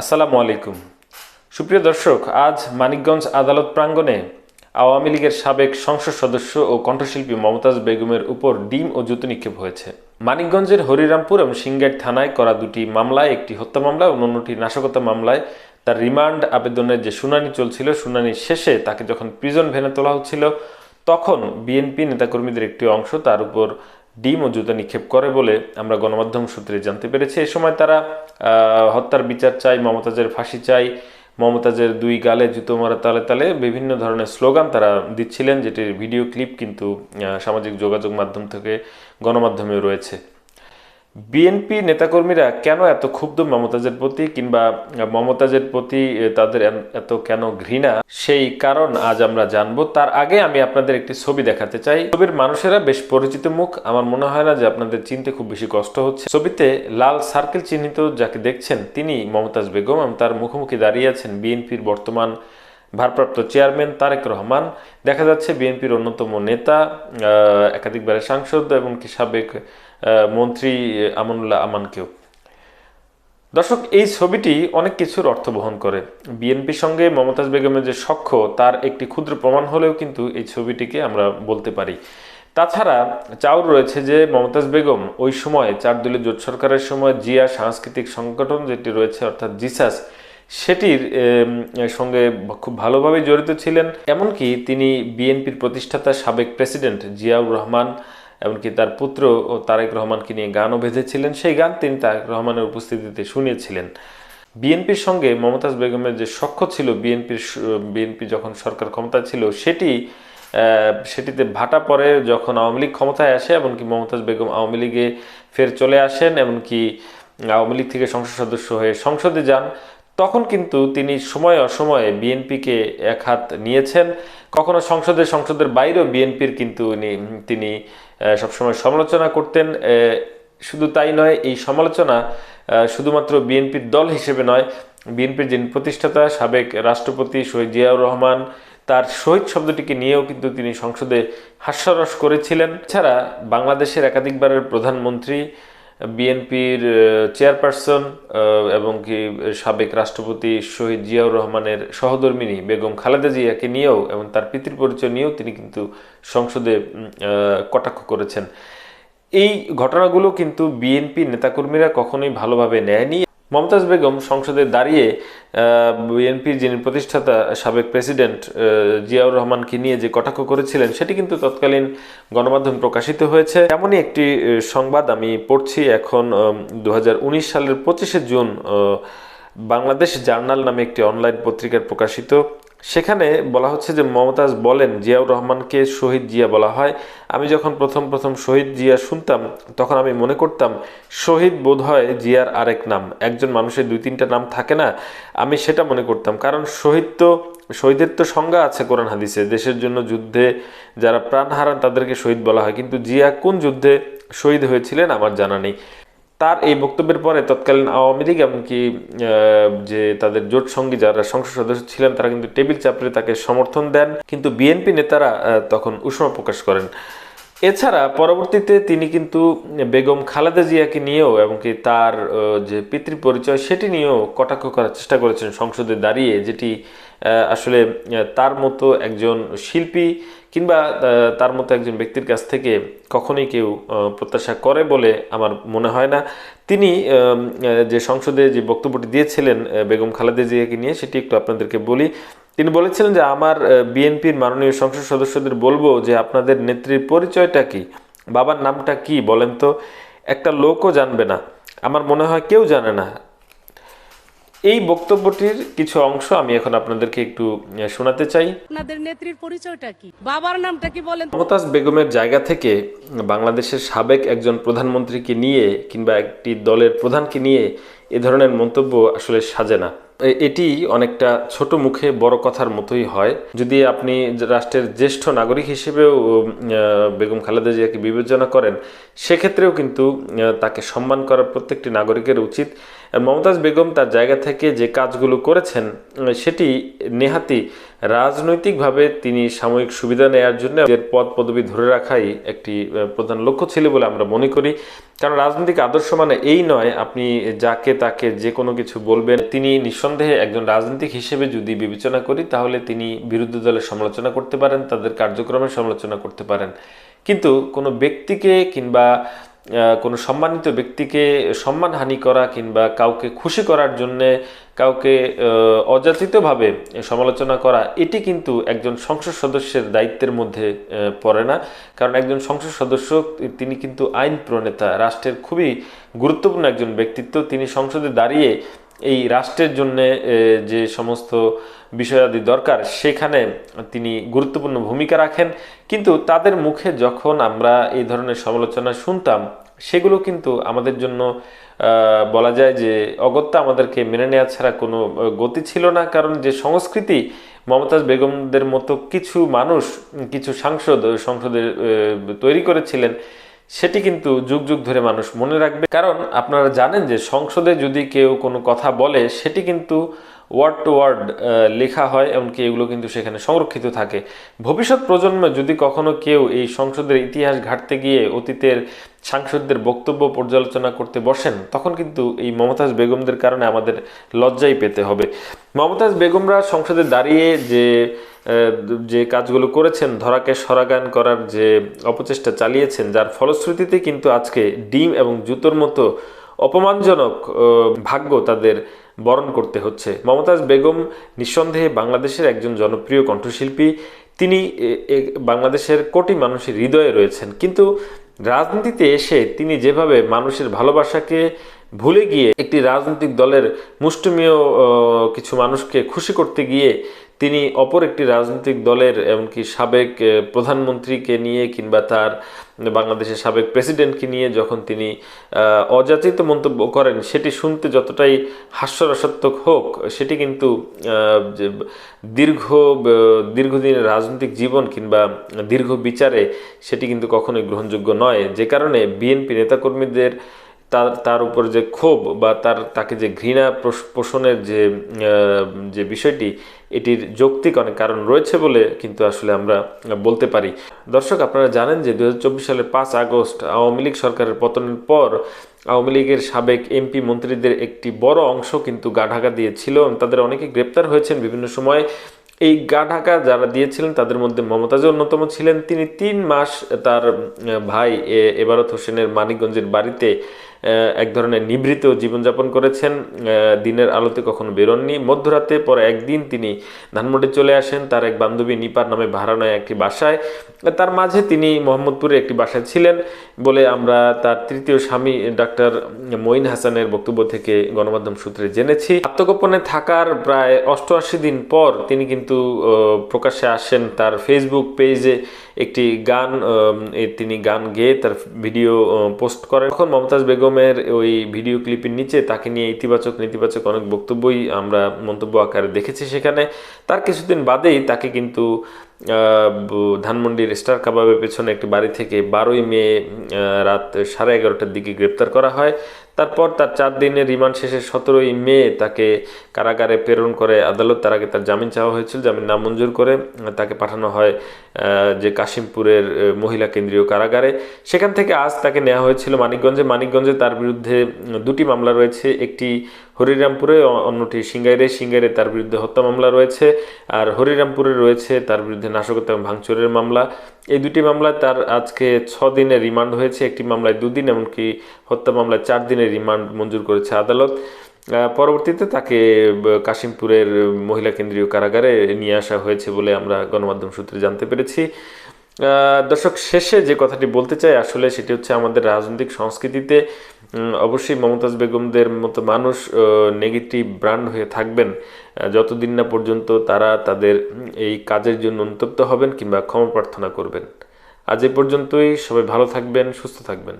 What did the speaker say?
আসসালামু আলাইকুম। সুপ্রিয় দর্শক, আজ মানিকগঞ্জ আদালত প্রাঙ্গণে আওয়ামী লীগের সাবেক সংসদ সদস্য ও কণ্ঠশিল্পী মমতাজ বেগমের উপর ডিম ও জুতো নিক্ষেপ হয়েছে। মানিকগঞ্জের হরিরামপুর এবং সিংগাইট থানায় করা দুটি মামলায়, একটি হত্যা মামলা এবং অন্যটি নাশকতা মামলায় তার রিমান্ড আবেদনের যে শুনানি চলছিল শুনানির শেষে তাকে যখন প্রিজন ভেনে তোলা হচ্ছিল, তখন বিএনপি নেতাকর্মীদের একটি অংশ তার উপর ডিম ও জুতা নিক্ষেপ করে বলে আমরা গণমাধ্যম সূত্রে জানতে পেরেছি। এ সময় তারা হত্যার বিচার চাই মমতাজের ফাঁসি চাই মমতাজের দুই গালে জুতো মারা তালে তালে বিভিন্ন ধরনের স্লোগান তারা দিচ্ছিলেন, যেটির ভিডিও ক্লিপ কিন্তু সামাজিক যোগাযোগ মাধ্যম থেকে গণমাধ্যমে রয়েছে। বিএনপি নেতাকর্মীরা কেন এত ক্ষুব্ধ মমতাজের প্রতি কিংবা মমতাজের প্রতি তাদের এত কেন ঘৃণা? সেই কারণ আজ আমরা জানব। তার আগে আমি আপনাদের একটি ছবি দেখাতে চাই। ছবির মানুষেরা বেশ পরিচিত মুখ। আমার মনে হয় না যে আপনাদের চিনতে খুব বেশি কষ্ট হচ্ছে। ছবিতে লাল সার্কেল চিহ্নিত যাকে দেখছেন তিনি মমতাজ বেগম এবং তার মুখোমুখি দাঁড়িয়ে আছেন বিএনপির বর্তমান ভারপ্রাপ্ত চেয়ারম্যান তারেক রহমান। দেখা যাচ্ছে বিএনপির অন্যতম নেতা একাধিকবারের সাংসদ এবং সাবেক মন্ত্রী আমানুল্লাহ আমানকেও। দর্শক, এই ছবিটি অনেক কিছুর অর্থ বহন করে। বিএনপির সঙ্গে মমতাজ বেগমের যে সখ্য, তার একটি ক্ষুদ্র প্রমাণ হলেও কিন্তু এই ছবিটিকে আমরা বলতে পারি। তাছাড়া চাউর রয়েছে যে, মমতাজ বেগম ওই সময় চার দলীয় জোট সরকারের সময় জিয়া সাংস্কৃতিক সংগঠন যেটি রয়েছে, অর্থাৎ জিসাস, সেটির সঙ্গে খুব ভালোভাবে জড়িত ছিলেন। এমনকি তিনি বিএনপির প্রতিষ্ঠাতা সাবেক প্রেসিডেন্ট জিয়াউর রহমান এমনকি তার পুত্র ও তারেক রহমানকে নিয়ে গানও বেঁধেছিলেন। সেই গান তিনি তারেক রহমানের উপস্থিতিতে শুনিয়েছিলেন। বিএনপির সঙ্গে মমতাজ বেগমের যে সখ্য ছিল, বিএনপির বিএনপি যখন সরকার ক্ষমতা ছিল, সেটি সেটিতে ভাটা পড়ে যখন আওয়ামী লীগ ক্ষমতায় আসে এমনকি মমতাজ বেগম আওয়ামী লীগে ফের চলে আসেন এমনকি আওয়ামী লীগ থেকে সংসদ সদস্য হয়ে সংসদে যান, তখন কিন্তু তিনি সময় অসময়ে বিএনপিকে এক হাত নিয়েছেন। কখনো সংসদে, সংসদের বাইরেও বিএনপির কিন্তু তিনি সবসময় সমালোচনা করতেন শুধু তাই নয়, এই সমালোচনা শুধুমাত্র বিএনপির দল হিসেবে নয়, বিএনপির যিনি প্রতিষ্ঠাতা, সাবেক রাষ্ট্রপতি শহীদ জিয়াউর রহমান, তার শহীদ শব্দটিকে নিয়েও কিন্তু তিনি সংসদে হাস্যরস করেছিলেন। এছাড়া বাংলাদেশের একাধিকবারের প্রধানমন্ত্রী বিএনপির চেয়ারপারসন এবং কি সাবেক রাষ্ট্রপতি শহীদ জিয়াউর রহমানের সহধর্মিনী বেগম খালেদা জিয়াকে নিয়েও এবং তার পিতৃ পরিচয় নিয়েও তিনি কিন্তু সংসদে কটাক্ষ করেছেন। এই ঘটনাগুলো কিন্তু বিএনপি নেতাকর্মীরা কখনোই ভালোভাবে নেয়নি। মমতাজ বেগম সংসদে দাঁড়িয়ে বিএনপি যিনি প্রতিষ্ঠাতা, সাবেক প্রেসিডেন্ট জিয়াউর রহমানকে নিয়ে যে কটাক্ষ করেছিলেন, সেটি কিন্তু তৎকালীন গণমাধ্যম প্রকাশিত হয়েছে। এমনই একটি সংবাদ আমি পড়ছি এখন দু হাজার উনিশ সালের পঁচিশে জুন বাংলাদেশ জার্নাল নামে একটি অনলাইন পত্রিকার প্রকাশিত। সেখানে বলা হচ্ছে যে মমতাজ বলেন, জিয়াউর রহমানকে শহীদ জিয়া বলা হয়। আমি যখন প্রথম প্রথম শহীদ জিয়া শুনতাম, তখন আমি মনে করতাম, শহীদ বোধ হয় জিয়ার আরেক নাম। একজন মানুষের দুই তিনটা নাম থাকে না। আমি সেটা মনে করতাম, কারণ শহীদ তো, শহীদের তো সংজ্ঞা আছে কোরআন হাদিসে, দেশের জন্য যুদ্ধে যারা প্রাণ হারান তাদেরকে শহীদ বলা হয়। কিন্তু জিয়া কোন যুদ্ধে শহীদ হয়েছিলেন আমার জানা নেই। তার এই বক্তব্যের পরে তৎকালীন আওয়ামী লীগ এমনকি যে তাদের জোট সঙ্গী যারা সংসদ সদস্য ছিলেন, তারা কিন্তু টেবিল চাপড়ে তাকে সমর্থন দেন। কিন্তু বিএনপি নেতারা তখন উষ্মা প্রকাশ করেন। এছাড়া পরবর্তীতে তিনি কিন্তু বেগম খালেদা জিয়াকে নিয়েও এবং কি তার যে পিতৃ পরিচয় সেটি নিয়েও কটাক্ষ করার চেষ্টা করেছেন সংসদে দাঁড়িয়ে, যেটি আসলে তার মতো একজন শিল্পী কিংবা তার মতো একজন ব্যক্তির কাছ থেকে কখনোই কেউ প্রত্যাশা করে বলে আমার মনে হয় না। তিনি যে সংসদে যে বক্তব্যটি দিয়েছিলেন বেগম খালেদা জিয়াকে নিয়ে, সেটি একটু আপনাদেরকে বলি। তিনি বলেছিলেন যে আমার বিএনপির মাননীয় সংসদ সদস্যদের বলব যে আপনাদের নেত্রীর পরিচয়টা কি? বাবার নামটা কি বলেন তো? একটা লোকও জানবে না। আমার মনে হয় কেউ জানে না। এই বক্তব্যটির কিছু অংশ আমি এখন আপনাদেরকে একটু শোনাতে চাই। আপনাদের নেত্রীর পরিচয়টা কি? বাবার নামটা কি বলেন? মমতাজ বেগমের জায়গা থেকে বাংলাদেশের সাবেক একজন প্রধানমন্ত্রীকে নিয়ে কিংবা একটি দলের প্রধানকে নিয়ে এ ধরনের মন্তব্য আসলে সাজে না। এটি অনেকটা ছোট মুখে বড় কথার মতোই হয়। যদি আপনি রাষ্ট্রের জ্যেষ্ঠ নাগরিক হিসেবেও বেগম খালেদা জিয়াকে বিবেচনা করেন, সেক্ষেত্রেও কিন্তু তাকে সম্মান করার প্রত্যেকটি নাগরিকের উচিত। মমতাজ বেগম তার জায়গা থেকে যে কাজগুলো করেছেন সেটি নেহাতি রাজনৈতিকভাবে তিনি সাময়িক সুবিধা নেয়ার জন্য পদ পদবি ধরে রাখাই একটি প্রধান লক্ষ্য ছিল বলে আমরা মনে করি। কারণ রাজনৈতিক আদর্শ মানে এই নয়, আপনি যাকে তাকে যে কোনো কিছু বলবেন। তিনি নিঃসন্দেহে একজন রাজনীতিক হিসেবে যদি বিবেচনা করি, তাহলে তিনি বিরোধী দলের সমালোচনা করতে পারেন, তাদের কার্যক্রমের সমালোচনা করতে পারেন। কিন্তু কোনো ব্যক্তিকে কিংবা কোনো সম্মানিত ব্যক্তিকে সম্মানহানি করা কিংবা কাউকে খুশি করার জন্যে কাউকে অযাচিতভাবে সমালোচনা করা, এটি কিন্তু একজন সংসদ সদস্যের দায়িত্বের মধ্যে পড়ে না। কারণ একজন সংসদ সদস্য, তিনি কিন্তু আইন প্রণেতা রাষ্ট্রের খুবই গুরুত্বপূর্ণ একজন ব্যক্তিত্ব। তিনি সংসদে দাঁড়িয়ে এই রাষ্ট্রের জন্য যে সমস্ত বিষয়াদি দরকার সেখানে তিনি গুরুত্বপূর্ণ ভূমিকা রাখেন। কিন্তু তাদের মুখে যখন আমরা এই ধরনের সমালোচনা শুনতাম সেগুলো কিন্তু আমাদের জন্য বলা যায় যে অগত্যা আমাদেরকে মেনে নেওয়া ছাড়া কোনো গতি ছিল না। কারণ যে সংস্কৃতি মমতাজ বেগমদের মতো কিছু মানুষ কিছু সাংসদ আহ, সংসদে তৈরি করেছিলেন সেটি কিন্তু যুগ যুগ ধরে মানুষ মনে রাখবে। কারণ আপনারা জানেন যে সংসদে যদি কেউ কোনো কথা বলে, সেটি কিন্তু ওয়ার্ড টু ওয়ার্ড লেখা হয়, এমনকি এগুলো কিন্তু সেখানে সংরক্ষিত থাকে। ভবিষ্যৎ প্রজন্মে যদি কখনো কেউ এই সংসদের ইতিহাস ঘাটতে গিয়ে অতীতের সাংসদদের বক্তব্য পর্যালোচনা করতে বসেন, তখন কিন্তু এই মমতাজ বেগমদের কারণে আমাদের লজ্জাই পেতে হবে। মমতাজ বেগমরা সংসদে দাঁড়িয়ে যে যে কাজগুলো করেছেন, ধরাকে সরাগান করার যে অপচেষ্টা চালিয়েছেন, যার ফলশ্রুতিতে কিন্তু আজকে ডিম এবং জুতোর মতো অপমানজনক ভাগ্য তাদের বরণ করতে হচ্ছে। মমতাজ বেগম নিঃসন্দেহে বাংলাদেশের একজন জনপ্রিয় কণ্ঠশিল্পী। তিনি বাংলাদেশের কোটি মানুষের হৃদয়ে রয়েছেন। কিন্তু রাজনীতিতে এসে তিনি যেভাবে মানুষের ভালোবাসাকে ভুলে গিয়ে একটি রাজনৈতিক দলের মুষ্টমীয় কিছু মানুষকে খুশি করতে গিয়ে তিনি অপর একটি রাজনৈতিক দলের, এমনকি সাবেক প্রধানমন্ত্রীকে নিয়ে কিংবা তার বাংলাদেশের সাবেক প্রেসিডেন্টকে নিয়ে যখন তিনি অযাচিত মন্তব্য করেন, সেটি শুনতে যতটাই হাস্যরসাত্মক হোক, সেটি কিন্তু দীর্ঘ দীর্ঘদিনের রাজনৈতিক জীবন কিংবা দীর্ঘ বিচারে সেটি কিন্তু কখনোই গ্রহণযোগ্য নয়। যে কারণে বিএনপি নেতাকর্মীদের তার তার উপর যে ক্ষোভ বা তার, তাকে যে ঘৃণা পোষ- পোষণের যে যে বিষয়টি, এটির যৌক্তিক অনেক কারণ রয়েছে বলে কিন্তু আসলে আমরা বলতে পারি। দর্শক, আপনারা জানেন যে দু হাজার চব্বিশ সালের পাঁচ আগস্ট আওয়ামী লীগ সরকারের পতনের পর আওয়ামী লীগের সাবেক এমপি মন্ত্রীদের একটি বড় অংশ কিন্তু গা ঢাকা দিয়েছিল তাদের অনেকে গ্রেপ্তার হয়েছেন বিভিন্ন সময়। এই গা ঢাকা যারা দিয়েছিলেন, তাদের মধ্যে মমতাজ অন্যতম ছিলেন। তিনি তিন মাস তার ভাই এবারত হোসেনের মানিকগঞ্জের বাড়িতে এক ধরনের নিবৃত জীবনযাপন করেছেন। দিনের আলোতে কখনো বেরোননি। মধ্যরাতে পরে একদিন তিনি ধানমন্ডি চলে আসেন। তার এক বান্ধবী নিপার নামে ভাড়া একটি বাসায়। তার মাঝে তিনি মোহাম্মদপুরে একটি বাসায় ছিলেন বলে আমরা তার তৃতীয় স্বামী, ডাক্তার মঈন হাসানের বক্তব্য থেকে গণমাধ্যম সূত্রে জেনেছি। আত্মগোপনে থাকার প্রায় অষ্টআশি দিন পর তিনি কিন্তু আহ, প্রকাশ্যে আসেন তার ফেসবুক পেজে একটি গান তিনি গান গেয়ে তার ভিডিও পোস্ট করেন। তখন মমতাজ বেগমের ওই ভিডিও ক্লিপের নিচে তাকে নিয়ে ইতিবাচক নেতিবাচক অনেক বক্তব্যই আমরা মন্তব্য আকারে দেখেছি সেখানে। তার কিছুদিন বাদেই তাকে কিন্তু ধানমন্ডির স্টার কাবাবের পেছনে একটি বাড়ি থেকে বারোই মে রাত সাড়ে এগারোটার দিকে গ্রেপ্তার করা হয়। তারপর তার চার দিনের রিমান্ড শেষে সতেরোই মে তাকে কারাগারে প্রেরণ করে আদালত। তার আগে তার জামিন চাওয়া হয়েছিল, জামিন নামঞ্জুর করে তাকে পাঠানো হয় যে কাশিমপুরের মহিলা কেন্দ্রীয় কারাগারে। সেখান থেকে আজ তাকে নেওয়া হয়েছিল মানিকগঞ্জে। মানিকগঞ্জে তার বিরুদ্ধে দুটি মামলা রয়েছে। একটি হরিরামপুরে অন্যটি সিঙ্গাইরে সিঙ্গাইরে তার বিরুদ্ধে হত্যা মামলা রয়েছে, আর হরিরামপুরে রয়েছে তার বিরুদ্ধে নাশকতা এবং ভাঙচুরের মামলা। এই দুটি মামলায় তার আজকে ছ দিনের রিমান্ড হয়েছে, একটি মামলায় দুদিন এমনকি হত্যা মামলায় চার দিনের রিমান্ড মঞ্জুর করেছে আদালত। পরবর্তীতে তাকে কাশিমপুরের মহিলা কেন্দ্রীয় কারাগারে নিয়ে আসা হয়েছে বলে আমরা গণমাধ্যম সূত্রে জানতে পেরেছি। দর্শক, শেষে যে কথাটি বলতে চাই, আসলে সেটি হচ্ছে আমাদের রাজনৈতিক সংস্কৃতিতে অবশ্যই মমতাজ বেগমদের মতো মানুষ নেগেটিভ ব্র্যান্ড হয়ে থাকবেন। যতদিন না পর্যন্ত তারা তাদের, এই কাজের জন্য অনুতপ্ত হবেন কিংবা ক্ষমা প্রার্থনা করবেন। আজ এ পর্যন্তই। সবাই ভালো থাকবেন, সুস্থ থাকবেন।